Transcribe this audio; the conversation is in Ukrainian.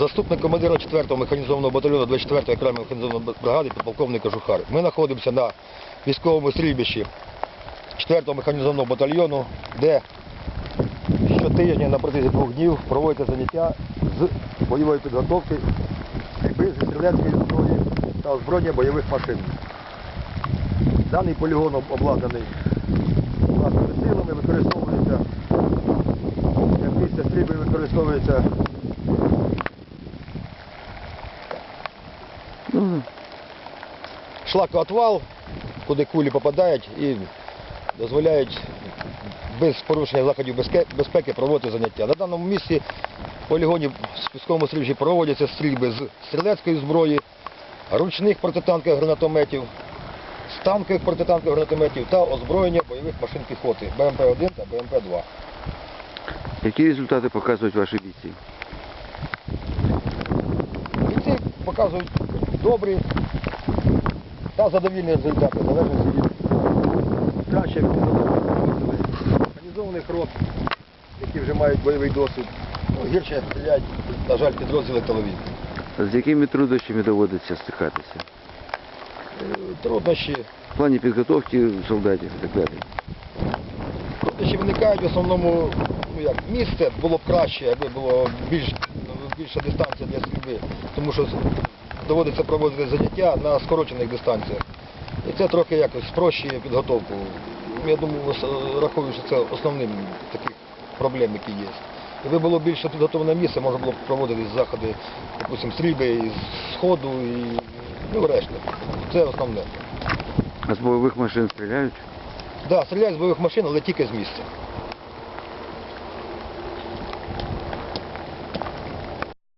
Заступник командира 4-го механізованого батальйону 24-ї окремої механізованої бригади підполковник Кожухар. Ми знаходимося на військовому стрільбищі 4-го механізованого батальйону, де щотижня на протязі двох днів проводяться заняття з бойової підготовки, зі стрілецької зброї та озброєння бойових машин. Даний полігон обладнаний власними силами, використовується як місце стрільби використовується Шлакоотвал, куди кулі попадають і дозволяють без порушення заходів безпеки проводити заняття. На даному місці в полігоні в пісковому стрільбищі проводяться стрільби з стрілецької зброї, ручних протитанкових гранатометів, з танкових протитанкових гранатометів та озброєння бойових машин піхоти БМП-1 та БМП-2. які результати показують ваші бійці? Бійці показують добрі та задовільні результати, в залежності від краще організованих рот, які вже мають бойовий досвід. Ну, гірше стріляють, на жаль, підрозділи тилові. З якими труднощами доводиться стикатися? Е, Труднощі. В плані підготовки солдатів і так далі. Труднощі виникають в основному, ну як, місце було б краще, якби було більш, більша дистанція для стрільби, тому що доводиться проводити заняття на скорочених дистанціях. І це трохи якось спрощує підготовку. Я думаю, рахую, що це основним таких проблем, які є. Якби було більше підготовлене місце, можна було б проводити заходи, допустим, стрільби із сходу і ну, решта. Це основне. А з бойових машин стріляють? Так, да, стріляють з бойових машин, але тільки з місця.